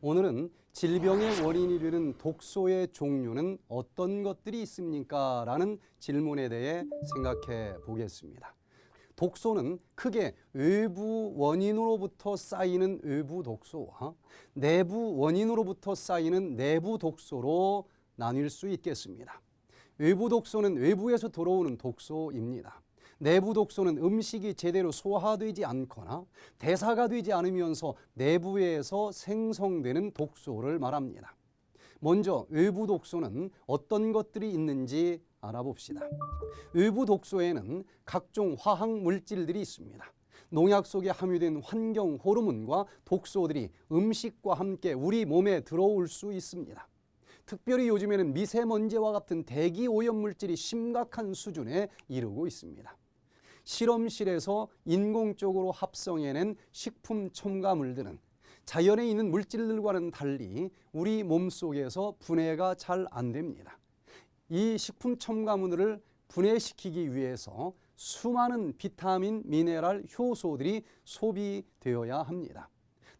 오늘은 질병의 원인이 되는 독소의 종류는 어떤 것들이 있습니까? 라는 질문에 대해 생각해 보겠습니다. 독소는 크게 외부 원인으로부터 쌓이는 외부 독소와 내부 원인으로부터 쌓이는 내부 독소로 나뉠 수 있겠습니다. 외부 독소는 외부에서 들어오는 독소입니다. 내부 독소는 음식이 제대로 소화되지 않거나 대사가 되지 않으면서 내부에서 생성되는 독소를 말합니다. 먼저 외부 독소는 어떤 것들이 있는지 알아봅시다. 외부 독소에는 각종 화학 물질들이 있습니다. 농약 속에 함유된 환경 호르몬과 독소들이 음식과 함께 우리 몸에 들어올 수 있습니다. 특별히 요즘에는 미세먼지와 같은 대기 오염 물질이 심각한 수준에 이르고 있습니다. 실험실에서 인공적으로 합성해낸 식품 첨가물들은 자연에 있는 물질들과는 달리 우리 몸 속에서 분해가 잘 안 됩니다. 이 식품 첨가물을 분해시키기 위해서 수많은 비타민, 미네랄, 효소들이 소비되어야 합니다.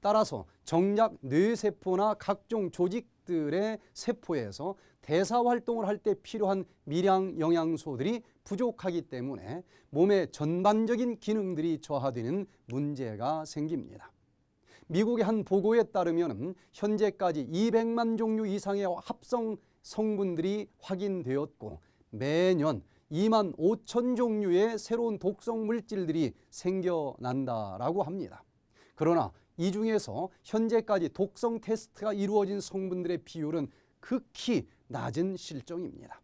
따라서 정작 뇌세포나 각종 조직들의 세포에서 대사 활동을 할 때 필요한 미량 영양소들이 부족하기 때문에 몸의 전반적인 기능들이 저하되는 문제가 생깁니다. 미국의 한 보고에 따르면 현재까지 200만 종류 이상의 합성 성분들이 확인되었고 매년 2만 5천 종류의 새로운 독성 물질들이 생겨난다라고 합니다. 그러나 이 중에서 현재까지 독성 테스트가 이루어진 성분들의 비율은 극히 낮은 실정입니다.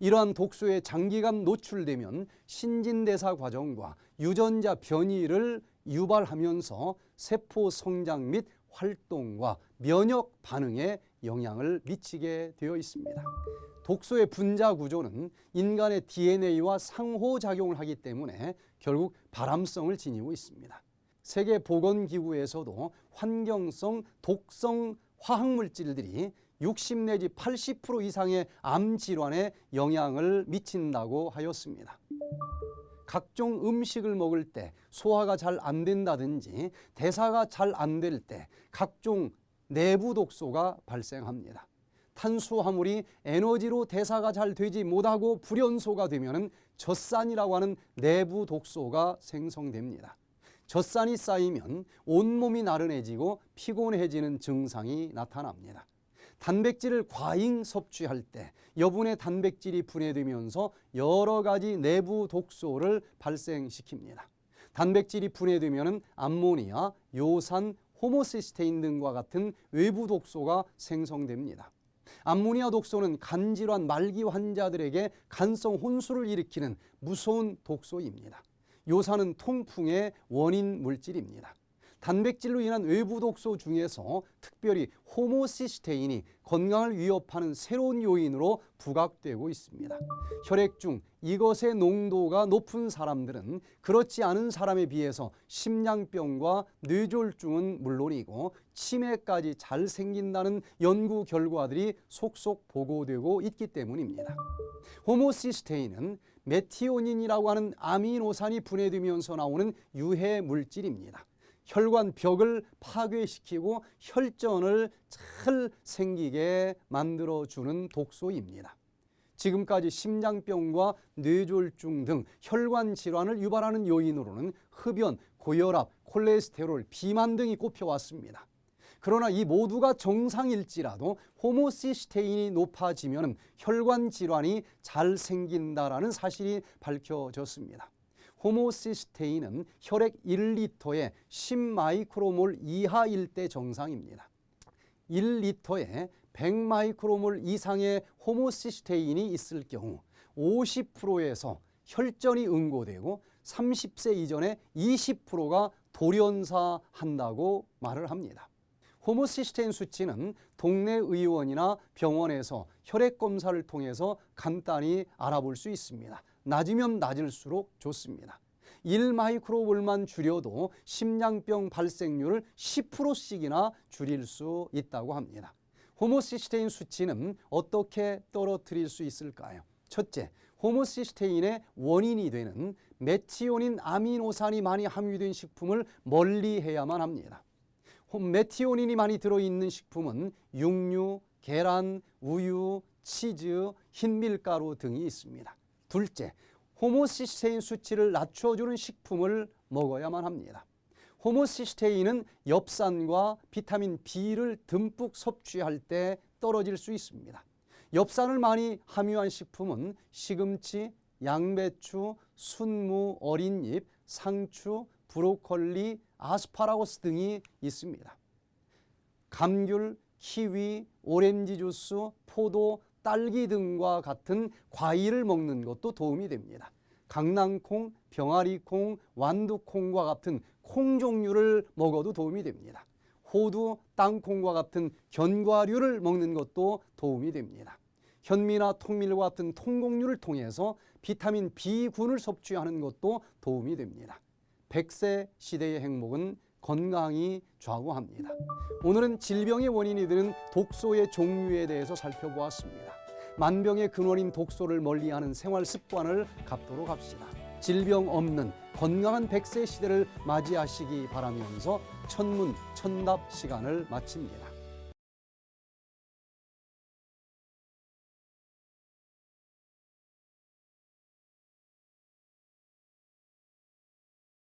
이러한 독소에 장기간 노출되면 신진대사 과정과 유전자 변이를 유발하면서 세포 성장 및 활동과 면역 반응에 영향을 미치게 되어 있습니다. 독소의 분자 구조는 인간의 DNA와 상호작용을 하기 때문에 결국 발암성을 지니고 있습니다. 세계보건기구에서도 환경성 독성 화학물질들이 60 내지 80% 이상의 암 질환에 영향을 미친다고 하였습니다. 각종 음식을 먹을 때 소화가 잘 안 된다든지 대사가 잘 안 될 때 각종 내부 독소가 발생합니다. 탄수화물이 에너지로 대사가 잘 되지 못하고 불연소가 되면 젖산이라고 하는 내부 독소가 생성됩니다. 젖산이 쌓이면 온몸이 나른해지고 피곤해지는 증상이 나타납니다. 단백질을 과잉 섭취할 때 여분의 단백질이 분해되면서 여러 가지 내부 독소를 발생시킵니다. 단백질이 분해되면 암모니아, 요산, 호모시스테인 등과 같은 외부 독소가 생성됩니다. 암모니아 독소는 간질환 말기 환자들에게 간성 혼수를 일으키는 무서운 독소입니다. 요산은 통풍의 원인 물질입니다. 단백질로 인한 외부 독소 중에서 특별히 호모시스테인이 건강을 위협하는 새로운 요인으로 부각되고 있습니다. 혈액 중 이것의 농도가 높은 사람들은 그렇지 않은 사람에 비해서 심장병과 뇌졸중은 물론이고 치매까지 잘 생긴다는 연구 결과들이 속속 보고되고 있기 때문입니다. 호모시스테인은 메티오닌이라고 하는 아미노산이 분해되면서 나오는 유해 물질입니다. 혈관 벽을 파괴시키고 혈전을 잘 생기게 만들어 주는 독소입니다. 지금까지 심장병과 뇌졸중 등 혈관 질환을 유발하는 요인으로는 흡연, 고혈압, 콜레스테롤, 비만 등이 꼽혀왔습니다. 그러나 이 모두가 정상일지라도 호모시스테인이 높아지면 혈관 질환이 잘 생긴다라는 사실이 밝혀졌습니다. 호모시스테인은 혈액 1리터에 10마이크로몰 이하일 때 정상입니다. 1리터에 100마이크로몰 이상의 호모시스테인이 있을 경우 50%에서 혈전이 응고되고 30세 이전에 20%가 돌연사한다고 말을 합니다. 호모시스테인 수치는 동네 의원이나 병원에서 혈액 검사를 통해서 간단히 알아볼 수 있습니다. 낮으면 낮을수록 좋습니다. 1마이크로볼만 줄여도 심장병 발생률을 10%씩이나 줄일 수 있다고 합니다. 호모시스테인 수치는 어떻게 떨어뜨릴 수 있을까요? 첫째, 호모시스테인의 원인이 되는 메티오닌 아미노산이 많이 함유된 식품을 멀리 해야만 합니다. 메티오닌이 많이 들어있는 식품은 육류, 계란, 우유, 치즈, 흰밀가루 등이 있습니다. 둘째, 호모시스테인 수치를 낮춰주는 식품을 먹어야만 합니다. 호모시스테인은 엽산과 비타민 B를 듬뿍 섭취할 때 떨어질 수 있습니다. 엽산을 많이 함유한 식품은 시금치, 양배추, 순무, 어린 잎, 상추, 브로콜리, 아스파라거스 등이 있습니다. 감귤, 키위, 오렌지 주스, 포도, 딸기 등과 같은 과일을 먹는 것도 도움이 됩니다. 강낭콩, 병아리콩, 완두콩과 같은 콩 종류를 먹어도 도움이 됩니다. 호두, 땅콩과 같은 견과류를 먹는 것도 도움이 됩니다. 현미나 통밀과 같은 통곡류를 통해서 비타민 B군을 섭취하는 것도 도움이 됩니다. 100세 시대의 행복은 건강이 좌우합니다. 오늘은 질병의 원인이 되는 독소의 종류에 대해서 살펴보았습니다. 만병의 근원인 독소를 멀리하는 생활 습관을 갖도록 합시다. 질병 없는 건강한 100세 시대를 맞이하시기 바라면서 천문 천답 시간을 마칩니다.